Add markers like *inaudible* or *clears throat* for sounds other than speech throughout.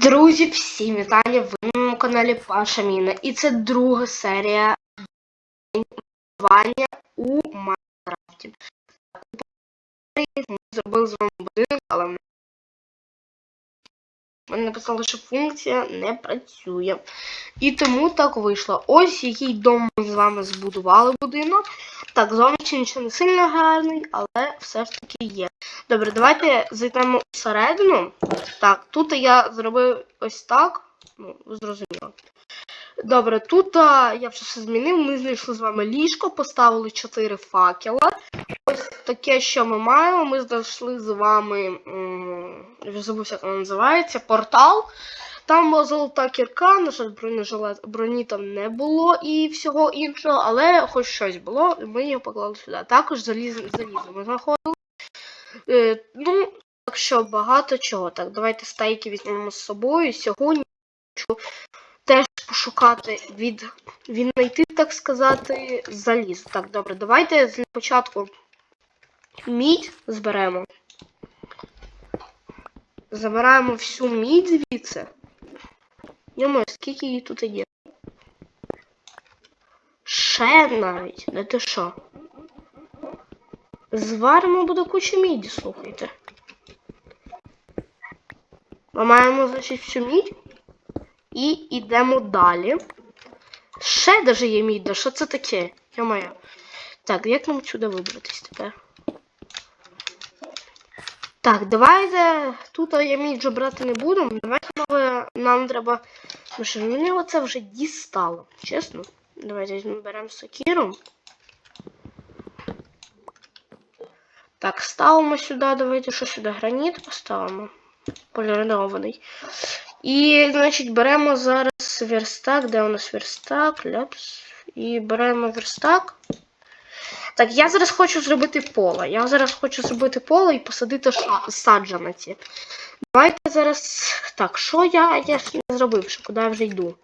Друзі, всім вітання! Ви на моєму каналі Паша Міна. І це друга серія вання у Майнкрафті. Ми зробили з вами будинок, але в мене написали, що функція не працює. І тому так вийшло. Ось який дом ми з вами збудували будинок. Так, зовнішній не сильно гарний, але все ж таки є. Добре, давайте зайдемо всередину. Так, тут я зробив ось так. Ну, зрозуміло. Добре, тут а, я вже все змінив. Ми знайшли з вами ліжко, поставили 4 факела. Ось таке, що ми маємо. Ми знайшли з вами. м, Я забувся, як воно називається. Портал. Там була золота кірка, на жаль, бронежилет, броні там не було і всього іншого, але хоч щось було, і ми його поклали сюди. Також заліз, залізо ми знаходили. Е, ну, так що багато чого. Так, давайте стейки візьмемо з собою. Сьогодні хочу теж пошукати від віднайти, так сказати, заліз. Так, добре, давайте для початку мідь зберемо. Забираємо всю мідь звідси. Йомо, скільки її тут є? Ще навіть, не ти що? Зваримо буде куча міді, слухайте. Ми маємо, значить, всю мідь. І йдемо далі. Ще даже є мідь, да що це таке? Я. Так, як нам сюди вибратись тепер? Так, давайте. Тут я міджу брати не буду. Давайте нове, нам треба. Ну що, мені оце вже дістало, чесно. Давайте беремо сокіру. Так, ставимо сюди, давайте що сюди? Граніт поставимо. Полірований. І, значить, беремо зараз верстак. Де у нас верстак? Ляпс. І беремо верстак. Так, я зараз хочу зробити поле. Я зараз хочу зробити поле і посадити саджанці. Давайте зараз. Так, що я, я ж не зробив, що куди я вже йду.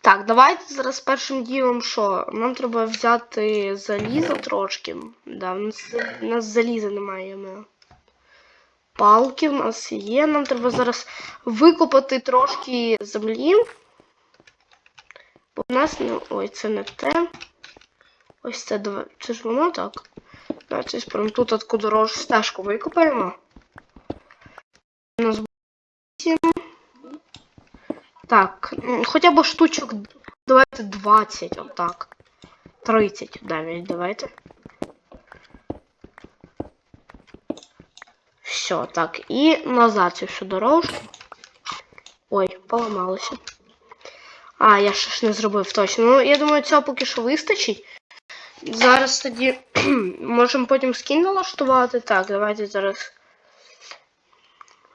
Так, давайте зараз першим ділом що? Нам треба взяти залізо трошки. Да, в нас, в нас заліза немає. Ми. Палки в нас є. Нам треба зараз викопати трошки землі. Бо в нас не. Ой, це не те. Ось це два. Це ж воно так. Давайте прям тут таку дорожу стежку викопаємо. У нас буде вісім. Так, хоча б штучок. Давайте 20, отак. 30 навіть, давайте. Все, так. І назад цю всю дорожку. Ой, поламалося. А, я ще ж не зробив точно. Ну, я думаю, цього поки що вистачить. Зараз тоді *clears throat* можемо потім скін налаштувати. Так, давайте зараз.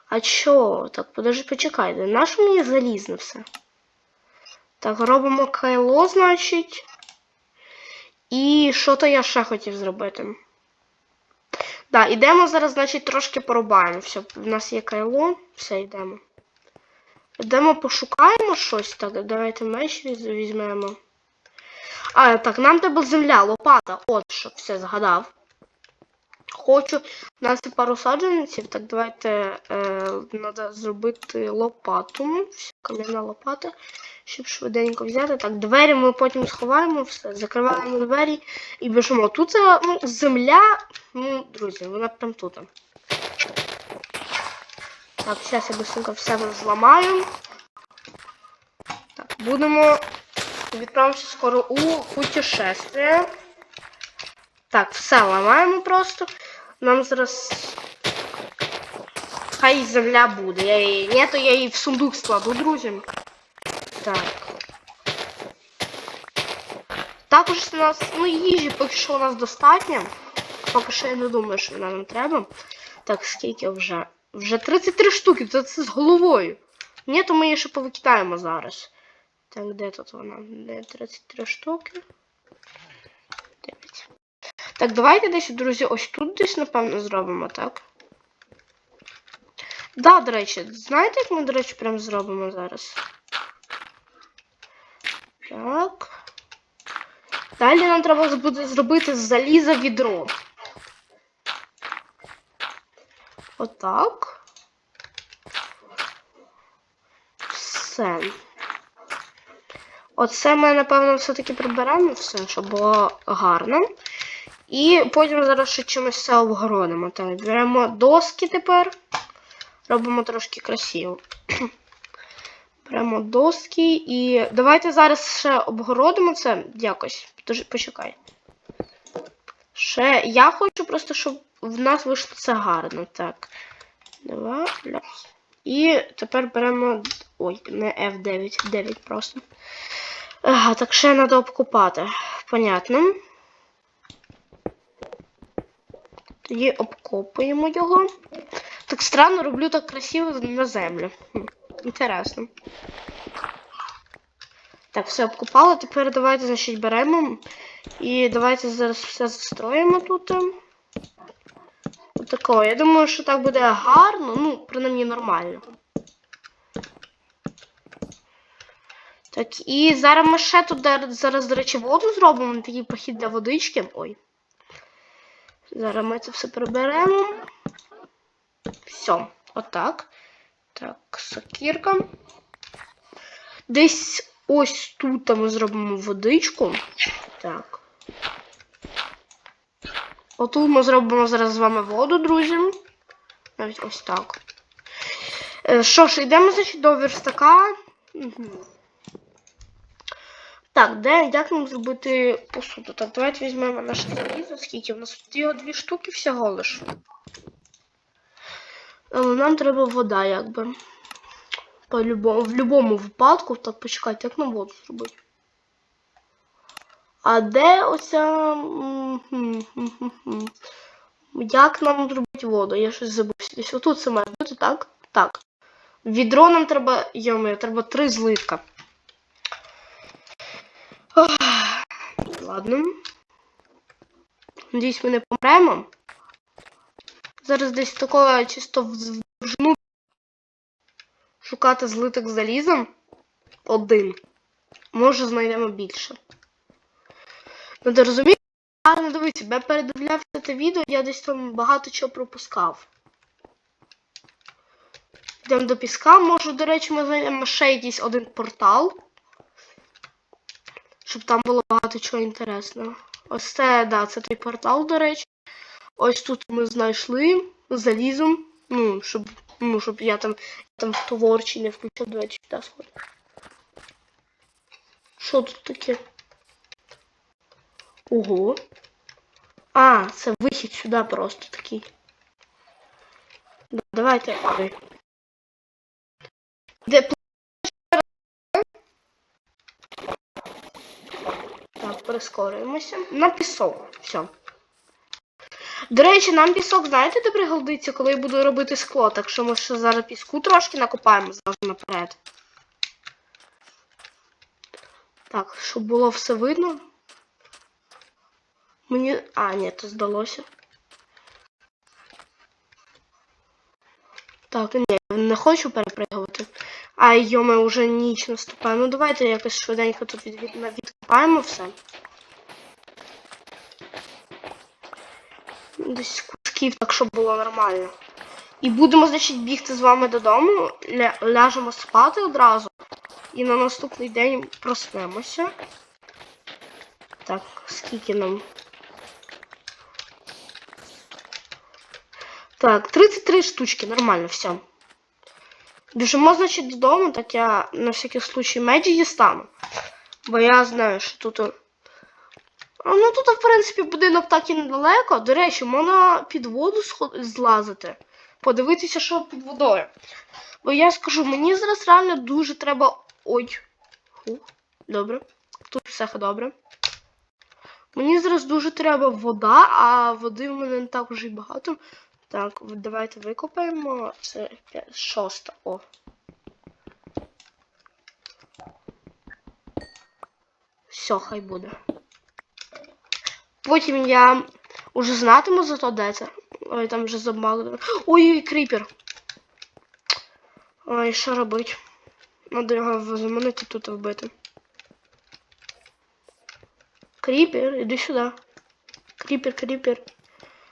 А чо? Так, подожди, почекайте. Наше мені залізне все. Так, робимо кайло, значить. І що то я ще хотів зробити? Да, ідемо зараз, значить, трошки порубаємо. Все, в нас є кайло, все, йдемо. Йдемо, пошукаємо щось. Так, давайте меч віз- візьмемо. А, так, нам треба земля, лопата. От що, все, згадав. Хочу у нас є пару саджанців, так давайте е, треба зробити лопату. Все, кам'яна лопата, щоб швиденько взяти. Так, двері ми потім сховаємо, все, закриваємо двері і біжимо. Тут е, ну, земля, ну, друзі, вона прям тут. Так, зараз я быстренько все зламаю. Так, будемо відправимося скоро у путешествие. Так, все ламаємо просто. Нам зараз. Хай земля буде. Я її... Ні, то я її в сундук складу, друзі. Так. Також у нас, ну, їжі поки що у нас достатньо. Поки що я не думаю, що вона нам треба. Так, скільки вже? Вже 33 штуки, це, це з головою. Ні, то ми її ще повикидаємо зараз. Так, де тут вона? Де 33 штуки? 9. Так, давайте десь, друзі, ось тут десь, напевно, зробимо, так? Да, до речі, знаєте, як ми, до речі, прям зробимо зараз? Так. Далі нам треба буде зробити з заліза відро. Отак. оце. Оце ми, напевно, все-таки приберемо все, щоб було гарно. І потім зараз ще чимось це обгородимо. Так, беремо доски тепер. Робимо трошки красиво. *clears throat* Беремо доски і давайте зараз ще обгородимо це якось. Почекай. Ще я хочу просто, щоб в нас вийшло це гарно. Так. Два. І тепер беремо. Ой, не F9, 9 просто. Ага, так ще треба обкопати. Понятно. Тоді обкопуємо його. Так странно роблю так красиво на землю. Інтересно. Так, все обкопали. Тепер давайте, значить, беремо. І давайте зараз все застроїмо тут. Отако. Я думаю, що так буде гарно, ну, принаймні нормально. Так, і зараз ми ще тут зараз, до речі, воду зробимо, такий похід для водички. Ой. Зараз ми це все приберемо. Все, отак. Так, сокірка. Десь ось тут ми зробимо водичку. Так. Отут ми зробимо зараз з вами воду, друзі. Навіть ось так. Е, Що ж, йдемо, значить, до верстака. Угу. Так, де як нам зробити посуду? Так, давайте візьмемо наше залізо. Скільки? У нас тут його дві штуки всього лиш. Але нам треба вода, якби. По любому, в будь-якому випадку. Так, почекайте, як нам воду зробити? А де оця. Як нам зробити воду? Я щось забувся. Десь отут це має бути, так? Так. Відро нам треба. Йоми, треба три злитка. Ох, Ладно. Надіюсь, ми не помремо. Зараз десь такого чисто вдовжину шукати злиток залізом. Один. Може знайдемо більше. Надо розуміти, гарно дивіться, я передивлявся це відео, я десь там багато чого пропускав. Йдемо до піска. Може, до речі, ми знайдемо ще якийсь один портал. Щоб там було багато чого інтересного. Ось це, да, це той портал, до речі. Ось тут ми знайшли залізом. Ну, щоб, ну, щоб я там, там в творчі не включив, до речі, да, сходу. Що тут таке? Ого. А, це вихід сюди просто такий. Давайте. Де пл- Так, прискорюємося. На пісок. Все. До речі, нам пісок, знаєте, де пригодиться, коли я буду робити скло, так що ми ще зараз піску трошки накопаємо зразу наперед. Так, щоб було все видно. Мені. А, ні, то здалося. Так, ні, не хочу перепригувати. А йоме, вже ніч наступає. Ну давайте якось швиденько тут від, від, відкопаємо все. Десь кусків, так щоб було нормально. І будемо, значить, бігти з вами додому, ля, ляжемо спати одразу. І на наступний день проснемося. Так, скільки нам? Так, 33 штучки, нормально, все. Біжимо, значить, додому, так я на всякий случай меч дістану. Бо я знаю, що тут. А, Ну тут, в принципі, будинок так і недалеко. До речі, можна під воду злазити. Подивитися, що під водою. Бо я скажу, мені зараз реально дуже треба. Ой. Фух, добре. Тут все добре. Мені зараз дуже треба вода, а води в мене не так уже й багато. Так, давайте викопаємо. Це шоста. О. Все, хай буде. Потім я уже знатиму зато де це. Ой, там вже забагато. Ой, кріпер. Ой, що робить? Надо його заманити тут вбити. Кріпер, іди сюди. Кріпер, кріпер.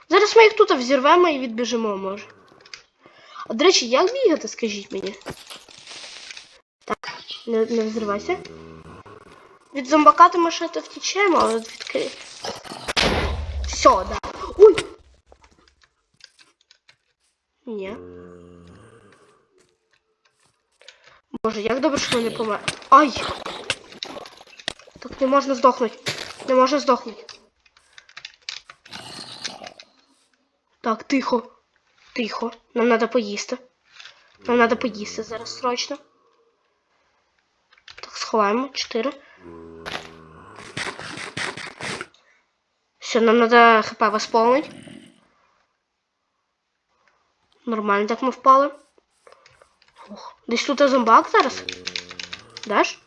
Зараз ми їх тут взірвемо і відбіжимо, може. А до речі, як бігати, скажіть мені? Так. Не, не взривайся. Від зомбака ми ще то втічемо, але від... Все, да. Ой! Ні. Боже, як добре, що не помер. Ай! Так не можна здохнути. Не можна здохнути. Так, тихо. Тихо. Нам треба поїсти. Нам треба поїсти зараз срочно. Так, сховаємо. Чотири. Все, нам треба хп восполнить. Нормально так ми впали. Ух, десь тут зомбак зараз? Даш?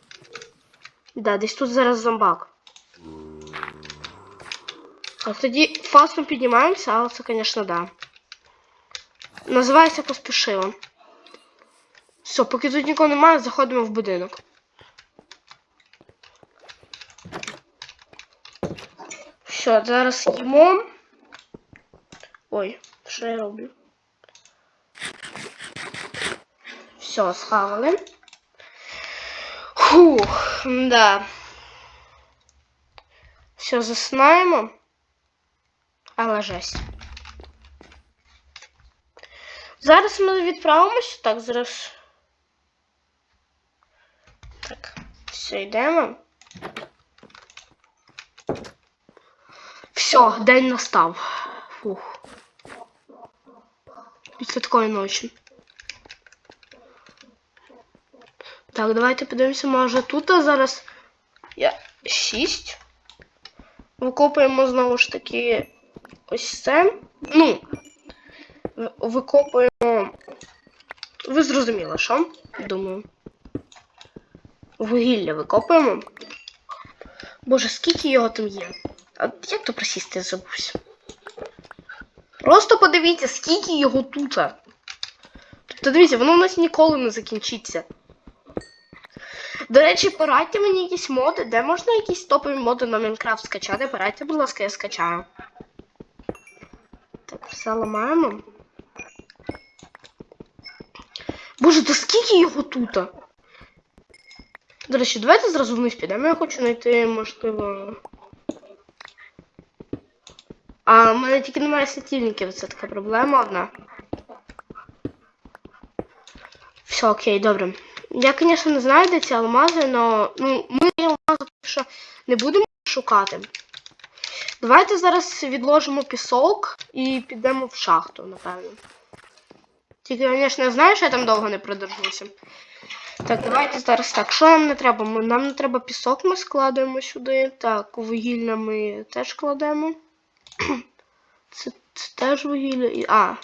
Да, десь тут зараз зомбак. Так, тоді фастом піднімаємося, але це, звісно, да. Називається поспішила. Все, поки тут нікого немає, заходимо в будинок. Все, зараз їмо. Ой, що я роблю? Все, схавали. Фух, да. Все, засинаємо. Але жесть. Зараз ми відправимося. Так, зараз. Так, все, йдемо. Все, день настав. Фух. Після такої ночі. Так, давайте подивимося, може тут а зараз я 6. Викопуємо знову ж таки ось це. Ну, викопуємо. Ви зрозуміли, що? Думаю. Вугілля викопуємо. Боже, скільки його там є? А як то просісти я забувся? Просто подивіться, скільки його тут. Тобто дивіться, воно у нас ніколи не закінчиться. До речі, порадьте мені якісь моди, де можна якісь топові моди на Майнкрафт скачати. Порадьте, будь ласка, я скачаю. Все ламаємо. Боже, то скільки його тут? До речі, давайте зразу вниз підемо. Я хочу знайти, можливо. А в мене тільки немає світильників, це така проблема одна. Все, окей, добре. Я, звісно, не знаю, де ці алмази, але ну, ми алмази що не будемо шукати. Давайте зараз відложимо пісок і підемо в шахту, напевно. Тільки, звісно, знаю, що я там довго не продержуся. Так, давайте зараз так. Що нам не треба? Нам не треба пісок, ми складуємо сюди. Так, вугілля ми теж кладемо. *clears throat* Це, це теж вугілля. і- А.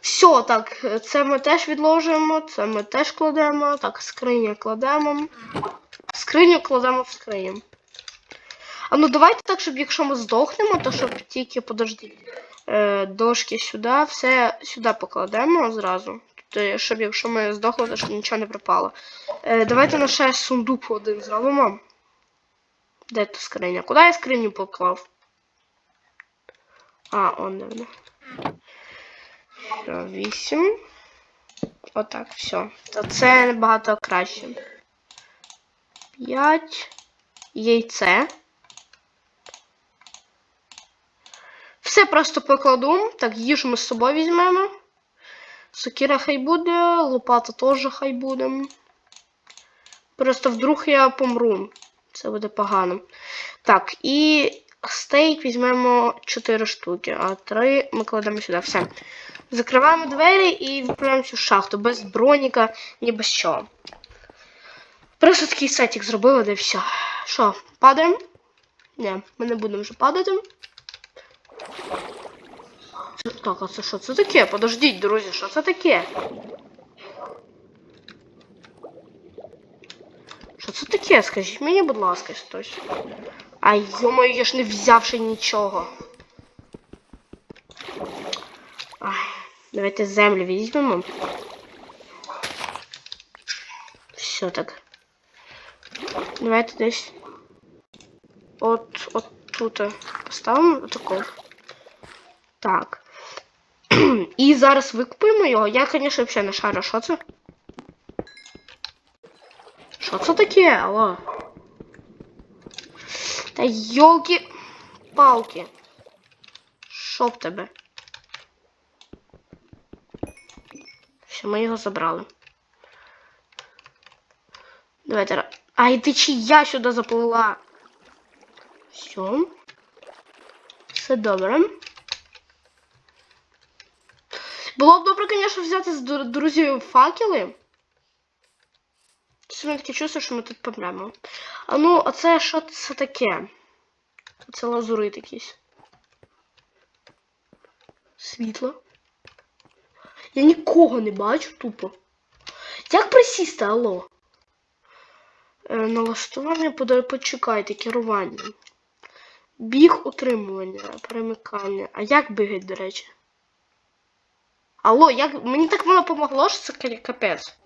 Все, так, це ми теж відложуємо, це ми теж кладемо. Так, скриня кладемо. Скриню кладемо в скриню. А ну давайте так, щоб якщо ми здохнемо, то щоб тільки подождіть. Е, дошки сюди, все сюди покладемо зразу. Тобто, щоб якщо ми здохли, то щоб нічого не пропало. Е, давайте на ще сундук один зробимо. Де та скриня? Куди я скриню поклав? А, он де вона. Вісім. Отак, все. То це набагато краще. П'ять. Яйце. Все просто покладу. Так, їжу ми з собою візьмемо. Сокира хай буде, лопата теж хай буде. Просто вдруг я помру. Це буде погано. Так, і стейк візьмемо 4 штуки, а 3 ми кладемо сюди. Все. Закриваємо двері і відправляємося в шахту без броніка, ні без чого. Просто такий сетик зробили, де все. Що, падаємо? Ні, ми не будемо вже падати. Так, а це що це таке? Подождіть, друзі, що це таке? Що це таке? Скажіть мені, будь ласка, хтось. Ай, йомаю, я ж не взявши нічого. Ай, давайте землю візьмемо. Все так. Давайте десь. От, от тут поставимо отако. Так. *clears throat* І зараз викупимо його. Я, звісно, взагалі не шарю, що це. Що це таке? Алло? Та йолки палки. Що в тебе? Все, ми його забрали. Давайте. Ай, ти чи я сюди заплила? Все. Все добре. Було б добре, звісно, взяти з друзів факели. Щось мене таке чувство, що ми тут помремо. А ну, а це що це таке? Це лазурит якийсь. Світло. Я нікого не бачу тупо. Як присісти, алло? Е, налаштування пода- почекайте, керування. Біг утримування, перемикання. А як бігать, до речі? Алло, як. Мені так воно помогло, що це ка- капець.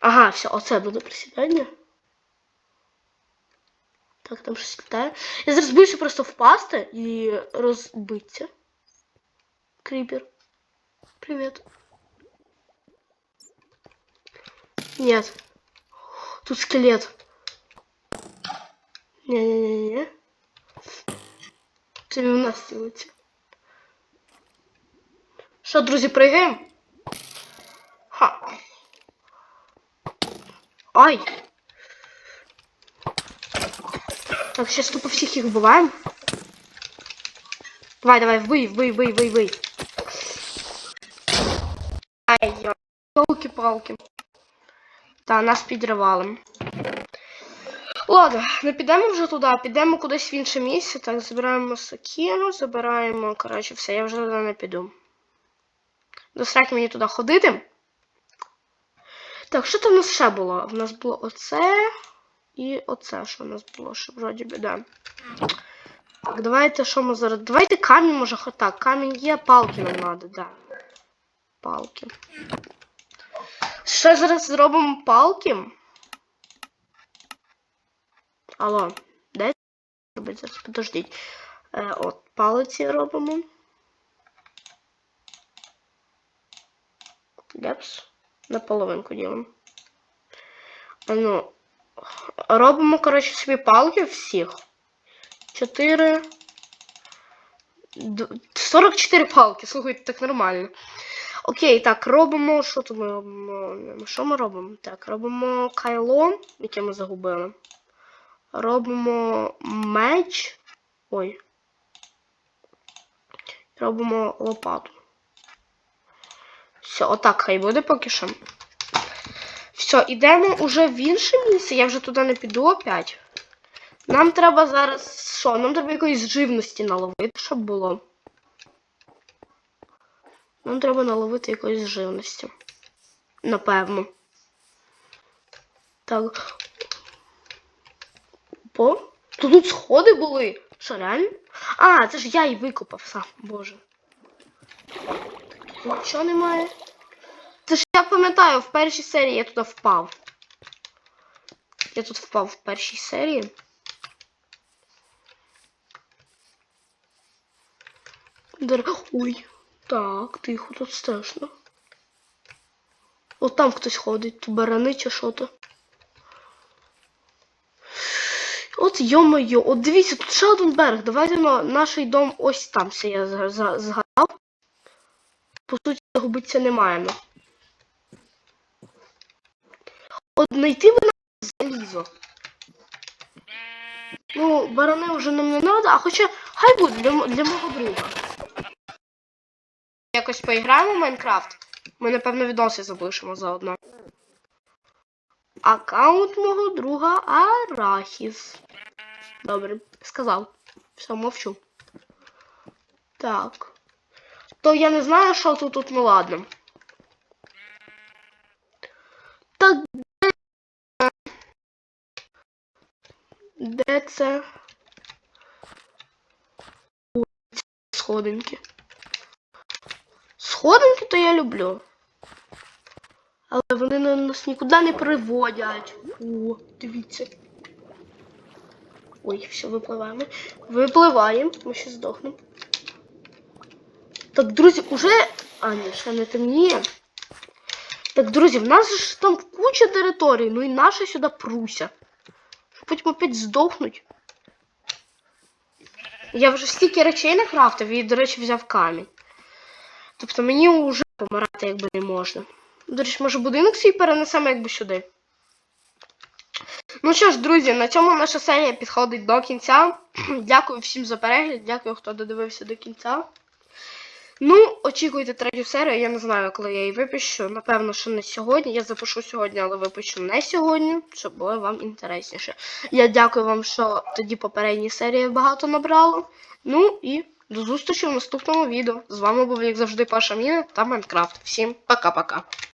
Ага, все, оце буде присідання. Так, там щось літає. Я зараз боюся просто впасти і розбитися. Крипер. Привет. Нет. Тут скелет. Не-не-не-не. Це він у нас цілиться. Що, друзі, пригаємо? Ха. Ай! Так, сейчас тупо всех их вбиваем. Давай, давай, вбий, вбий, вбий, вбий, вбий. Ай, Палки-палки. Та, нас підривали. Ладно, не підемо вже туди, підемо кудись в інше місце. Так, забираємо сокиру, забираємо, коротше, все, я вже туди не піду. Достатньо мені туди ходити. Так, що там у нас ще було? У нас було оце і оце, що у нас було, що вроді би, да. Так, давайте що ми зараз. Давайте камінь може так. Камінь є, палки нам треба, да. Палки. Ще зараз зробимо палки. Алло, де? Подождіть. Е, от, палиці робимо. Лепс. На половинку ділимо. Ну. Робимо, коротше, собі палки всіх. 4. 44 палки, слухайте, так нормально. Окей, так, робимо. Що тут ми робимо? Що ми робимо? Так, робимо кайло, яке ми загубили. Робимо меч. Ой. Робимо лопату. Все, отак хай буде поки що. Все, ідемо уже в інше місце. Я вже туди не піду опять. Нам треба зараз. Що? Нам треба якоїсь живності наловити, щоб було. Нам треба наловити якоїсь живності. Напевно. Так. По? Тут сходи були. Що, реально? А, це ж я і викопав сам, боже. Нічого немає. Це ж я пам'ятаю, в першій серії я туди впав. Я тут впав в першій серії. Ой. Так, тихо, тут страшно. От там хтось ходить, то барани чи що то. От йо-моє, от дивіться, тут ще один берег. Давайте на наш дом ось там все я зга- згадав. По суті, загубитися не маємо. Би нам залізо. Ну, барани вже нам не треба, а хоча хай буде для, для мого друга. Якось поіграємо в Майнкрафт. Ми, напевно, відоси залишимо заодно. Аккаунт мого друга Арахіс. Добре, сказав. Все, мовчу. Так. То я не знаю, що тут, тут ну ладно. Так. де- це? Сходинки. Сходинки то я люблю. Але вони на- нас нікуди не приводять. О, дивіться. Ой, все, випливаємо. Випливаємо, ми ще здохнемо. Так, друзі, уже. А, ні, ще не темніє. Так, друзі, в нас ж там куча територій, ну і наша сюди пруся. Щоб опять здохнуть. Я вже стільки речей накрафтив і, до речі, взяв камінь. Тобто мені вже помирати якби не можна. До речі, може будинок свій перенесемо якби сюди. Ну що ж, друзі, на цьому наша серія підходить до кінця. *clears throat* Дякую всім за перегляд, дякую, хто додивився до кінця. Ну, очікуйте третю серію, я не знаю, коли я її випущу. Напевно, що не сьогодні. Я запишу сьогодні, але випущу не сьогодні, щоб було вам інтересніше. Я дякую вам, що тоді попередні серії багато набрало. Ну і до зустрічі в наступному відео. З вами був, як завжди, Паша Міна та Майнкрафт. Всім пока-пока.